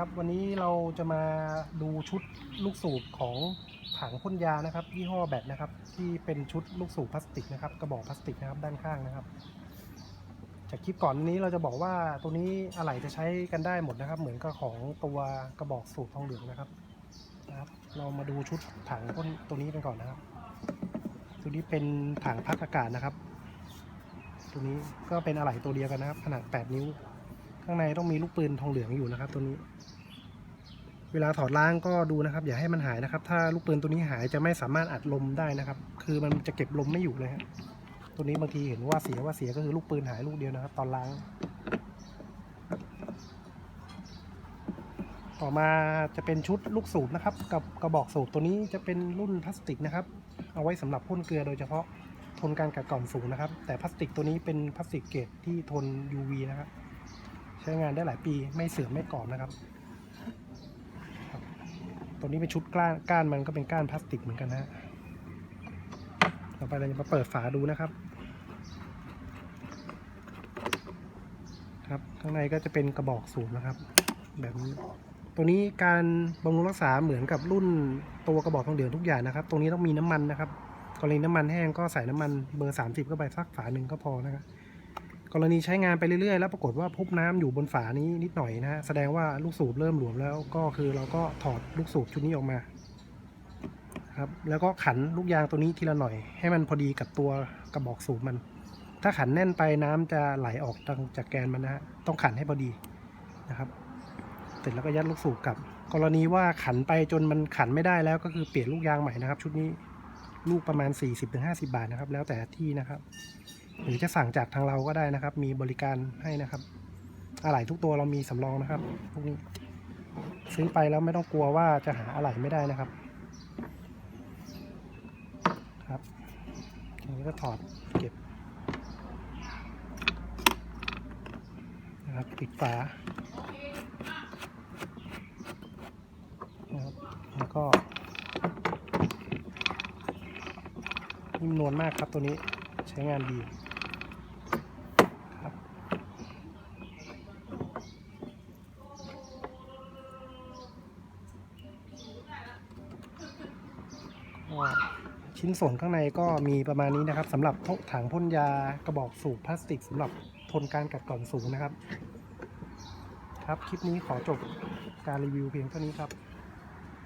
ครับ วันนี้เราจะมาดูชุดลูกสูบของถังพ่นยานะครับ ยี่ห้อแบตนะครับ ที่เป็นชุดลูกสูบพลาสติกนะครับ กระบอกพลาสติกนะครับด้านข้างนะครับ จากคลิปก่อนนี้เราจะบอกว่าตัวนี้อะไหล่จะใช้กันได้หมดนะครับ เหมือนกับของตัวกระบอกสูบทองเหลืองนะครับนะครับ เรามาดูชุดถังพ่นตัวนี้กันก่อนนะครับ ตัวนี้เป็นถังพักอากาศนะครับ ตัวนี้ก็เป็นอะไหล่ตัวเดียวกันนะครับ ขนาด 8 นิ้ว ข้างในต้องมีลูกปืนทองเหลืองอยู่นะครับ ตัวนี้ เวลาถอดล้างก็ดูนะครับ อย่าให้มันหายนะครับ ถ้าลูกปืนตัวนี้หายจะไม่สามารถอัดลมได้นะครับ คือมันจะเก็บลมไม่อยู่เลยฮะตัวนี้บางทีเห็นว่าเสียว่าเสียก็คือลูกปืนหายลูกเดียวนะครับ ตอนล้าง ต่อมาจะเป็นชุดลูกสูบนะครับ กับกระบอกสูบตัวนี้จะเป็นรุ่นพลาสติกนะครับ เอาไว้สำหรับพ่นเกลือโดยเฉพาะทนการกัดกร่อนสูงนะครับ แต่พลาสติกตัวนี้เป็นพลาสติกเกรดที่ทน UV นะครับ ใช้งานได้หลายปีไม่เสื่อมไม่กรอบนะครับตัวนี้เป็นชุดก้านก้านมันก็เป็นก้านพลาสติกเหมือนกันนะต่อไปเราจะมาเปิดฝาดูนะครับ ครับข้างในก็จะเป็นกระบอกสูบนะครับ แบบนี้ตัวนี้การบำรุงรักษาเหมือนกับรุ่นตัวกระบอกทองเหลืองทุกอย่างนะครับ ตรงนี้ต้องมีน้ำมันนะครับกรณีน้ำมันแห้งก็ใส่น้ำมันเบอร์ 30 เข้าไปสักฝาหนึ่งก็พอนะครับ กรณีใช้งานไปเรื่อยๆ แล้วปรากฏว่าพบน้ำอยู่บนฝานี้นิดหน่อยนะฮะแสดงว่าลูกสูบเริ่มหลวมแล้วก็คือเราก็ถอดลูกสูบชุดนี้ออกมาครับแล้วก็ขันลูกยางตัวนี้ทีละหน่อย ให้มันพอดีกับตัวกระบอกสูบมัน ถ้าขันแน่นไปน้ำจะไหลออกทางจากแกนมันนะฮะต้องขันให้พอดีนะครับ เสร็จแล้วก็ยัดลูกสูบกลับ กรณีว่าขันไปจนมันขันไม่ได้แล้วก็คือเปลี่ยนลูกยางใหม่นะครับ ชุดนี้ลูกประมาณ 40-50 บาทนะครับ แล้วแต่ที่นะครับ หรือจะสั่งจากทางเราก็ได้นะครับ มีบริการให้นะครับอะไหล่ทุกตัวเรามีสำรองนะครับพวกนี้ซื้อไปแล้วไม่ต้องกลัวว่าจะหาอะไหล่ไม่ได้นะครับ ครับทีนี้ก็ถอดเก็บนะครับปิดฝานะครับแล้วก็นิ่มนวลมากครับตัวนี้ใช้งานดี ครับก็ ชิ้นส่วนข้างในก็มีประมาณนี้นะครับสำหรับถังพ่นยากระบอกสูบพลาสติกสำหรับทนการกัดกร่อนสูงนะครับ ครับคลิปนี้ขอจบการรีวิวเพียงเท่านี้ครับ